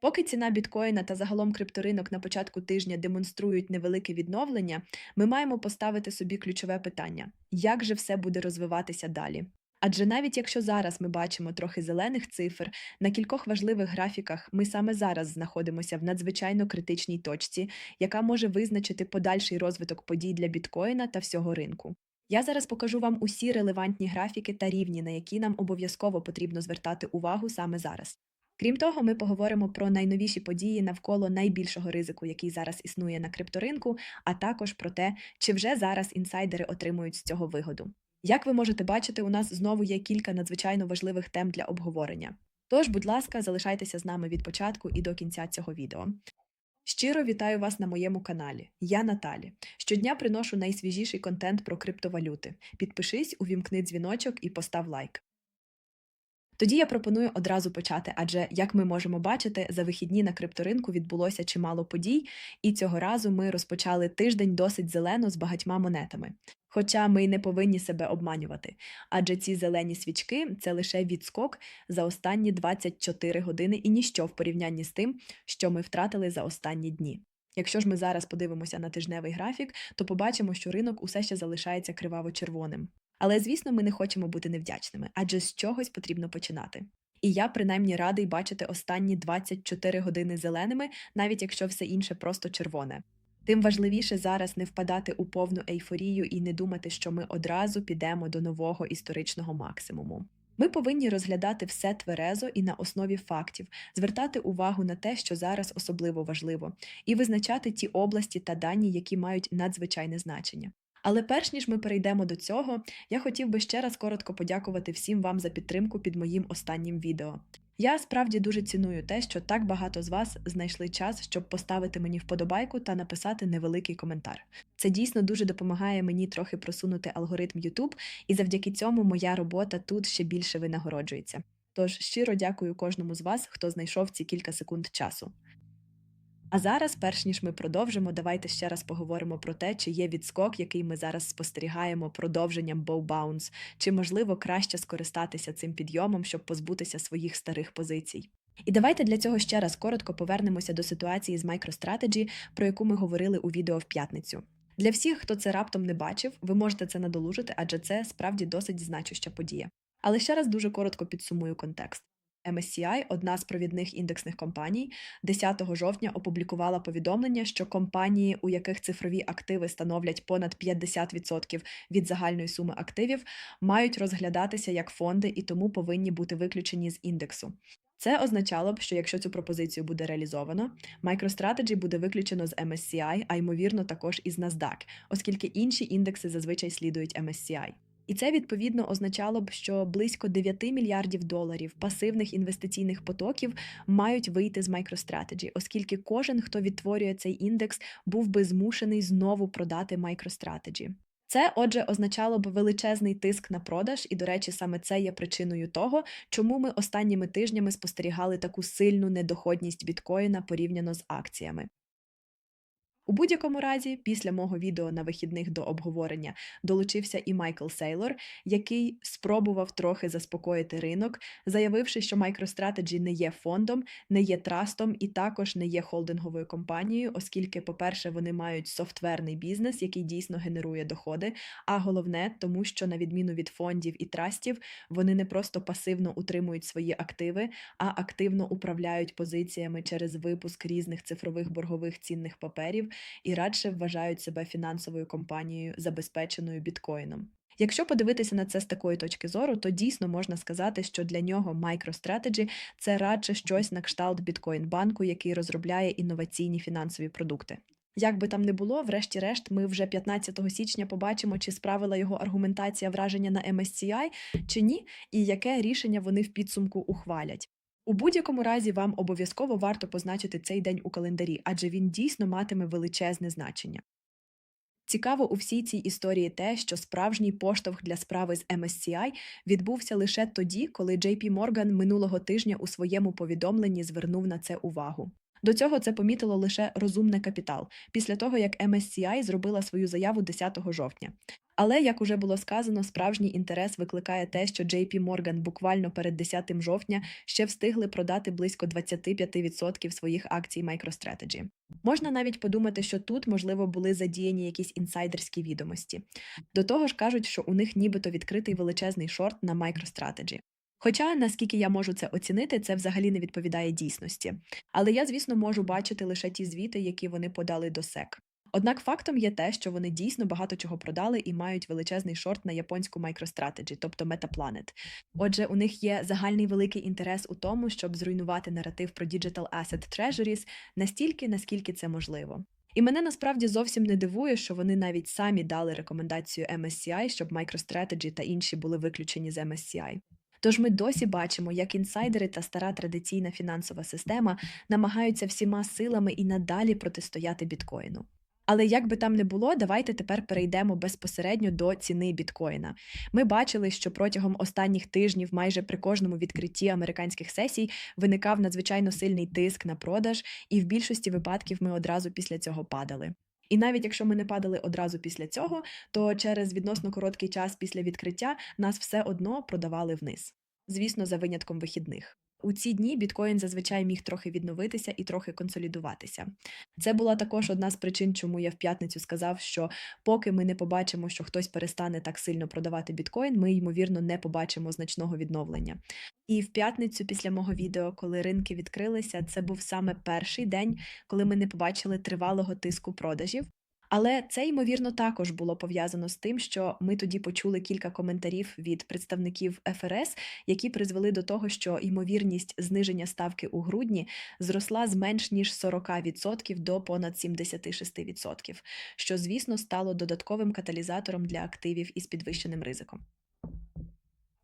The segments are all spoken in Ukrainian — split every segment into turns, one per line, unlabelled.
Поки ціна біткоїна та загалом крипторинок на початку тижня демонструють невелике відновлення, ми маємо поставити собі ключове питання: як же все буде розвиватися далі? Адже навіть якщо зараз ми бачимо трохи зелених цифр, на кількох важливих графіках ми саме зараз знаходимося в надзвичайно критичній точці, яка може визначити подальший розвиток подій для біткоїна та всього ринку. Я зараз покажу вам усі релевантні графіки та рівні, на які нам обов'язково потрібно звертати увагу саме зараз. Крім того, ми поговоримо про найновіші події навколо найбільшого ризику, який зараз існує на крипторинку, а також про те, чи вже зараз інсайдери отримують з цього вигоду. Як ви можете бачити, у нас знову є кілька надзвичайно важливих тем для обговорення. Тож, будь ласка, залишайтеся з нами від початку і до кінця цього відео. Щиро вітаю вас на моєму каналі. Я Наталі. Щодня приношу найсвіжіший контент про криптовалюти. Підпишись, увімкни дзвіночок і постав лайк. Тоді я пропоную одразу почати, адже, як ми можемо бачити, за вихідні на крипторинку відбулося чимало подій, і цього разу ми розпочали тиждень досить зелено з багатьма монетами. Хоча ми й не повинні себе обманювати, адже ці зелені свічки це лише відскок за останні 24 години і ніщо в порівнянні з тим, що ми втратили за останні дні. Якщо ж ми зараз подивимося на тижневий графік, то побачимо, що ринок усе ще залишається криваво-червоним. Але, звісно, ми не хочемо бути невдячними, адже з чогось потрібно починати. І я принаймні радий бачити останні 24 години зеленими, навіть якщо все інше просто червоне. Тим важливіше зараз не впадати у повну ейфорію і не думати, що ми одразу підемо до нового історичного максимуму. Ми повинні розглядати все тверезо і на основі фактів, звертати увагу на те, що зараз особливо важливо, і визначати ті області та дані, які мають надзвичайне значення. Але перш ніж ми перейдемо до цього, я хотів би ще раз коротко подякувати всім вам за підтримку під моїм останнім відео. Я справді дуже ціную те, що так багато з вас знайшли час, щоб поставити мені вподобайку та написати невеликий коментар. Це дійсно дуже допомагає мені трохи просунути алгоритм YouTube, і завдяки цьому моя робота тут ще більше винагороджується. Тож щиро дякую кожному з вас, хто знайшов ці кілька секунд часу. А зараз, перш ніж ми продовжимо, давайте ще раз поговоримо про те, чи є відскок, який ми зараз спостерігаємо продовженням bow bounce, чи можливо краще скористатися цим підйомом, щоб позбутися своїх старих позицій. І давайте для цього ще раз коротко повернемося до ситуації з MicroStrategy, про яку ми говорили у відео в п'ятницю. Для всіх, хто це раптом не бачив, ви можете це надолужити, адже це справді досить значуща подія. Але ще раз дуже коротко підсумую контекст. MSCI, одна з провідних індексних компаній, 10 жовтня опублікувала повідомлення, що компанії, у яких цифрові активи становлять понад 50% від загальної суми активів, мають розглядатися як фонди і тому повинні бути виключені з індексу. Це означало б, що якщо цю пропозицію буде реалізовано, MicroStrategy буде виключено з MSCI, а ймовірно також із NASDAQ, оскільки інші індекси зазвичай слідують MSCI. І це відповідно означало б, що близько 9 мільярдів доларів пасивних інвестиційних потоків мають вийти з MicroStrategy, оскільки кожен, хто відтворює цей індекс, був би змушений знову продати MicroStrategy. Це, отже, означало б величезний тиск на продаж, і, до речі, саме це є причиною того, чому ми останніми тижнями спостерігали таку сильну недоходність біткоїна порівняно з акціями. У будь-якому разі, після мого відео на вихідних до обговорення долучився і Майкл Сейлор, який спробував трохи заспокоїти ринок, заявивши, що MicroStrategy не є фондом, не є трастом і також не є холдинговою компанією, оскільки, по-перше, вони мають софтверний бізнес, який дійсно генерує доходи. А головне, тому що на відміну від фондів і трастів, вони не просто пасивно утримують свої активи, а активно управляють позиціями через випуск різних цифрових боргових цінних паперів і радше вважають себе фінансовою компанією, забезпеченою біткоїном. Якщо подивитися на це з такої точки зору, то дійсно можна сказати, що для нього MicroStrategy – це радше щось на кшталт біткоін-банку, який розробляє інноваційні фінансові продукти. Як би там не було, врешті-решт, ми вже 15 січня побачимо, чи справила його аргументація враження на MSCI, чи ні, і яке рішення вони в підсумку ухвалять. У будь-якому разі вам обов'язково варто позначити цей день у календарі, адже він дійсно матиме величезне значення. Цікаво у всій цій історії те, що справжній поштовх для справи з MSCI відбувся лише тоді, коли JP Morgan минулого тижня у своєму повідомленні звернув на це увагу. До цього це помітило лише розумне капітал після того, як MSCI зробила свою заяву 10 жовтня. Але, як уже було сказано, справжній інтерес викликає те, що JP Morgan буквально перед 10 жовтня ще встигли продати близько 25% своїх акцій MicroStrategy. Можна навіть подумати, що тут, можливо, були задіяні якісь інсайдерські відомості. До того ж кажуть, що у них нібито відкритий величезний шорт на MicroStrategy. Хоча, наскільки я можу це оцінити, це взагалі не відповідає дійсності. Але я, звісно, можу бачити лише ті звіти, які вони подали до SEC. Однак фактом є те, що вони дійсно багато чого продали і мають величезний шорт на японську MicroStrategy, тобто MetaPlanet. Отже, у них є загальний великий інтерес у тому, щоб зруйнувати наратив про Digital Asset Treasuries настільки, наскільки це можливо. І мене насправді зовсім не дивує, що вони навіть самі дали рекомендацію MSCI, щоб MicroStrategy та інші були виключені з MSCI. Тож ми досі бачимо, як інсайдери та стара традиційна фінансова система намагаються всіма силами і надалі протистояти біткоїну. Але як би там не було, давайте тепер перейдемо безпосередньо до ціни біткоїна. Ми бачили, що протягом останніх тижнів, майже при кожному відкритті американських сесій, виникав надзвичайно сильний тиск на продаж, і в більшості випадків ми одразу після цього падали. І навіть якщо ми не падали одразу після цього, то через відносно короткий час після відкриття нас все одно продавали вниз. Звісно, за винятком вихідних. У ці дні біткоін зазвичай міг трохи відновитися і трохи консолідуватися. Це була також одна з причин, чому я в п'ятницю сказав, що поки ми не побачимо, що хтось перестане так сильно продавати біткоін, ми ймовірно не побачимо значного відновлення. І в п'ятницю, після мого відео, коли ринки відкрилися, це був саме перший день, коли ми не побачили тривалого тиску продажів. Але це, ймовірно, також було пов'язано з тим, що ми тоді почули кілька коментарів від представників ФРС, які призвели до того, що ймовірність зниження ставки у грудні зросла з менш ніж 40% до понад 76%, що, звісно, стало додатковим каталізатором для активів із підвищеним ризиком.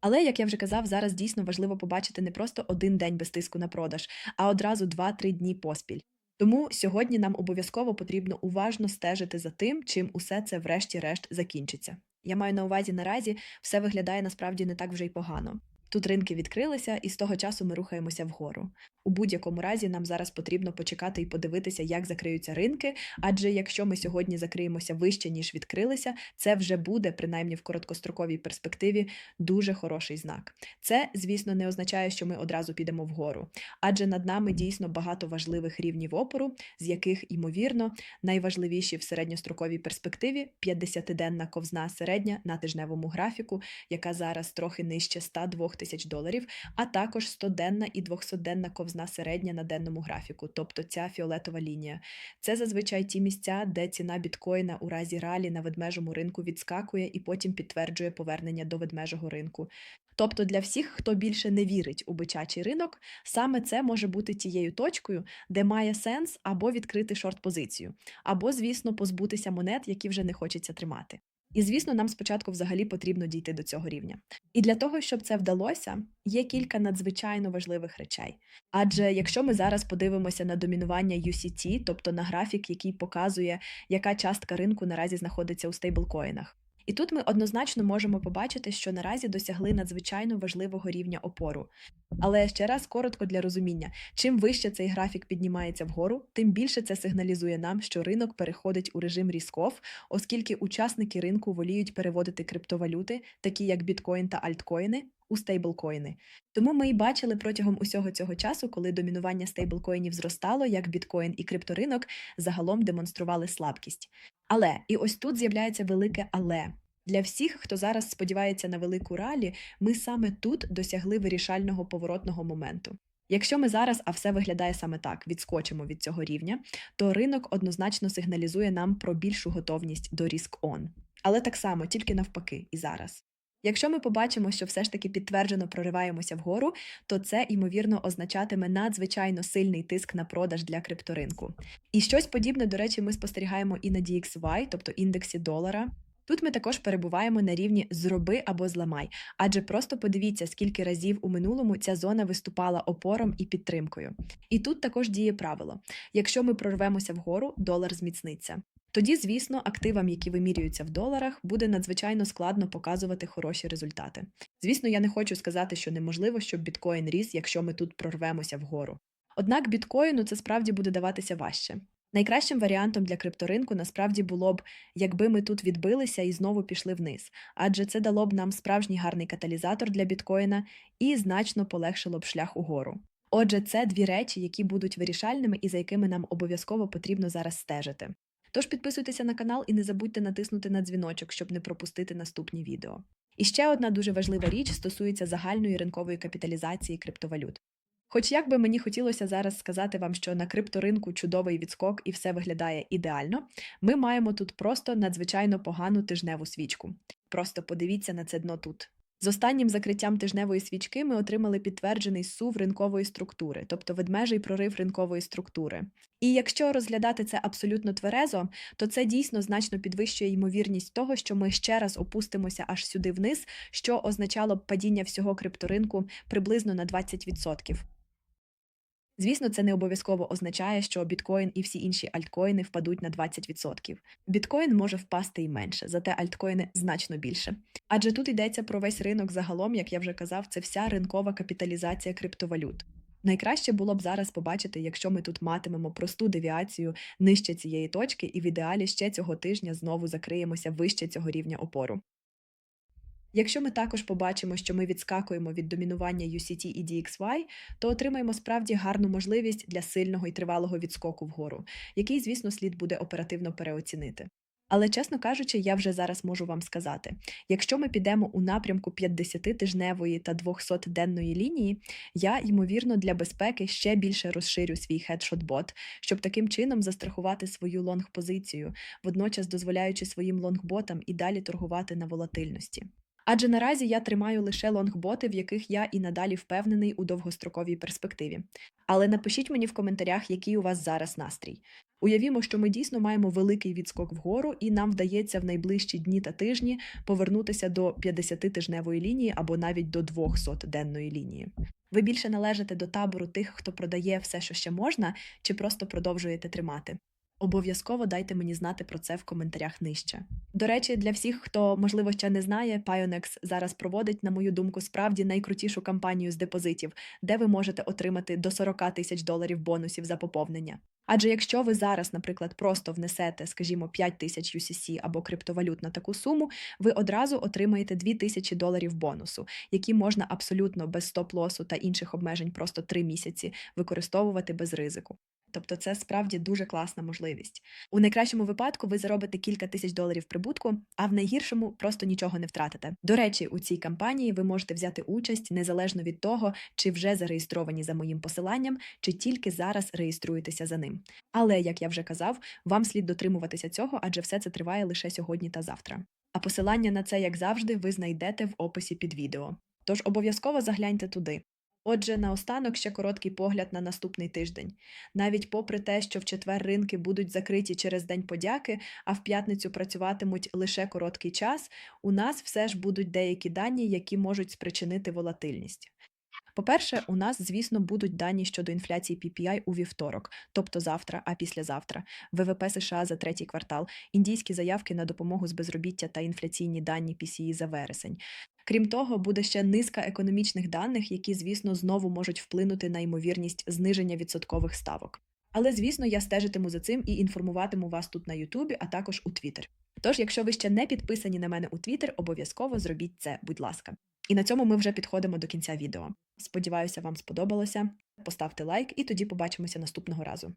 Але, як я вже казав, зараз дійсно важливо побачити не просто один день без тиску на продаж, а одразу 2-3 дні поспіль. Тому сьогодні нам обов'язково потрібно уважно стежити за тим, чим усе це врешті-решт закінчиться. Я маю на увазі наразі все виглядає насправді не так вже й погано. Тут ринки відкрилися, і з того часу ми рухаємося вгору. У будь-якому разі нам зараз потрібно почекати і подивитися, як закриються ринки. Адже якщо ми сьогодні закриємося вище, ніж відкрилися, це вже буде, принаймні в короткостроковій перспективі, дуже хороший знак. Це, звісно, не означає, що ми одразу підемо вгору, адже над нами дійсно багато важливих рівнів опору, з яких, ймовірно, найважливіші в середньостроковій перспективі 50-денна ковзна середня на тижневому графіку, яка зараз трохи нижче 102 тисяч доларів, а також 100-денна і 200-денна ковзна середня на денному графіку, тобто ця фіолетова лінія. Це зазвичай ті місця, де ціна біткоїна у разі ралі на ведмежому ринку відскакує і потім підтверджує повернення до ведмежого ринку. Тобто для всіх, хто більше не вірить у бичачий ринок, саме це може бути тією точкою, де має сенс або відкрити шорт-позицію, або, звісно, позбутися монет, які вже не хочеться тримати. І, звісно, нам спочатку взагалі потрібно дійти до цього рівня. І для того, щоб це вдалося, є кілька надзвичайно важливих речей. Адже якщо ми зараз подивимося на домінування UCT, тобто на графік, який показує, яка частка ринку наразі знаходиться у стейблкоїнах, і тут ми однозначно можемо побачити, що наразі досягли надзвичайно важливого рівня опору. Але ще раз коротко для розуміння: чим вище цей графік піднімається вгору, тим більше це сигналізує нам, що ринок переходить у режим різков, оскільки учасники ринку воліють переводити криптовалюти, такі як біткоін та альткоїни, у стейблкоїни. Тому ми і бачили протягом усього цього часу, коли домінування стейблкоїнів зростало, як біткоін і крипторинок загалом демонстрували слабкість. Але і ось тут з'являється велике але. Для всіх, хто зараз сподівається на велику ралі, ми саме тут досягли вирішального поворотного моменту. Якщо ми зараз, а все виглядає саме так, відскочимо від цього рівня, то ринок однозначно сигналізує нам про більшу готовність до ріск-он. Але так само, тільки навпаки, і зараз. Якщо ми побачимо, що все ж таки підтверджено прориваємося вгору, то це ймовірно означатиме надзвичайно сильний тиск на продаж для крипторинку. І щось подібне, до речі, ми спостерігаємо і на DXY, тобто індексі долара. Тут ми також перебуваємо на рівні зроби або зламай, адже просто подивіться, скільки разів у минулому ця зона виступала опором і підтримкою. І тут також діє правило: якщо ми прорвемося вгору, долар зміцниться. Тоді, звісно, активам, які вимірюються в доларах, буде надзвичайно складно показувати хороші результати. Звісно, я не хочу сказати, що неможливо, щоб біткоін ріс, якщо ми тут прорвемося вгору. Однак біткоїну це справді буде даватися важче. Найкращим варіантом для крипторинку насправді було б, якби ми тут відбилися і знову пішли вниз, адже це дало б нам справжній гарний каталізатор для біткоїна і значно полегшило б шлях угору. Отже, це дві речі, які будуть вирішальними і за якими нам обов'язково потрібно зараз стежити. Тож підписуйтеся на канал і не забудьте натиснути на дзвіночок, щоб не пропустити наступні відео. І ще одна дуже важлива річ стосується загальної ринкової капіталізації криптовалют. Хоч як би мені хотілося зараз сказати вам, що на крипторинку чудовий відскок і все виглядає ідеально, ми маємо тут просто надзвичайно погану тижневу свічку. Просто подивіться на це дно тут. З останнім закриттям тижневої свічки ми отримали підтверджений сув ринкової структури, тобто ведмежий прорив ринкової структури. І якщо розглядати це абсолютно тверезо, то це дійсно значно підвищує ймовірність того, що ми ще раз опустимося аж сюди вниз, що означало б падіння всього крипторинку приблизно на 20%. Звісно, це не обов'язково означає, що біткоін і всі інші альткоїни впадуть на 20%. Біткоін може впасти і менше, зате альткоїни значно більше. Адже тут йдеться про весь ринок загалом, як я вже казав, це вся ринкова капіталізація криптовалют. Найкраще було б зараз побачити, якщо ми тут матимемо просту девіацію нижче цієї точки, і в ідеалі ще цього тижня знову закриємося вище цього рівня опору. Якщо ми також побачимо, що ми відскакуємо від домінування UCT і DXY, то отримаємо справді гарну можливість для сильного і тривалого відскоку вгору, який, звісно, слід буде оперативно переоцінити. Але, чесно кажучи, я вже зараз можу вам сказати: якщо ми підемо у напрямку 50-тижневої та 200-денної лінії, я, ймовірно, для безпеки ще більше розширю свій хедшот-бот, щоб таким чином застрахувати свою лонг-позицію, водночас дозволяючи своїм лонгботам і далі торгувати на волатильності. Адже наразі я тримаю лише лонгботи, в яких я і надалі впевнений у довгостроковій перспективі. Але напишіть мені в коментарях, який у вас зараз настрій. Уявімо, що ми дійсно маємо великий відскок вгору, і нам вдається в найближчі дні та тижні повернутися до 50-тижневої лінії або навіть до 200-денної лінії. Ви більше належите до табору тих, хто продає все, що ще можна, чи просто продовжуєте тримати. Обов'язково дайте мені знати про це в коментарях нижче. До речі, для всіх, хто можливо ще не знає, Pionex зараз проводить, на мою думку, справді найкрутішу кампанію з депозитів, де ви можете отримати до 40 тисяч доларів бонусів за поповнення. Адже якщо ви зараз, наприклад, просто внесете, скажімо, 5 тисяч UCC або криптовалют на таку суму, ви одразу отримаєте 2 тисячі доларів бонусу, які можна абсолютно без стоп-лосу та інших обмежень просто 3 місяці використовувати без ризику. Тобто це справді дуже класна можливість. У найкращому випадку ви заробите кілька тисяч доларів прибутку, а в найгіршому просто нічого не втратите. До речі, у цій кампанії ви можете взяти участь незалежно від того, чи вже зареєстровані за моїм посиланням, чи тільки зараз реєструєтеся за ним. Але, як я вже казав, вам слід дотримуватися цього, адже все це триває лише сьогодні та завтра. А посилання на це, як завжди, ви знайдете в описі під відео. Тож обов'язково загляньте туди. Отже, наостанок ще короткий погляд на наступний тиждень. Навіть попри те, що в четвер ринки будуть закриті через День подяки, а в п'ятницю працюватимуть лише короткий час, у нас все ж будуть деякі дані, які можуть спричинити волатильність. По-перше, у нас, звісно, будуть дані щодо інфляції PPI у вівторок, тобто завтра, а післязавтра, ВВП США за третій квартал, індійські заявки на допомогу з безробіття та інфляційні дані PCE за вересень. Крім того, буде ще низка економічних даних, які, звісно, знову можуть вплинути на ймовірність зниження відсоткових ставок. Але, звісно, я стежитиму за цим і інформуватиму вас тут на Ютубі, а також у Твіттер. Тож, якщо ви ще не підписані на мене у Твіттер, обов'язково зробіть це, будь ласка. І на цьому ми вже підходимо до кінця відео. Сподіваюся, вам сподобалося. Поставте лайк, і тоді побачимося наступного разу.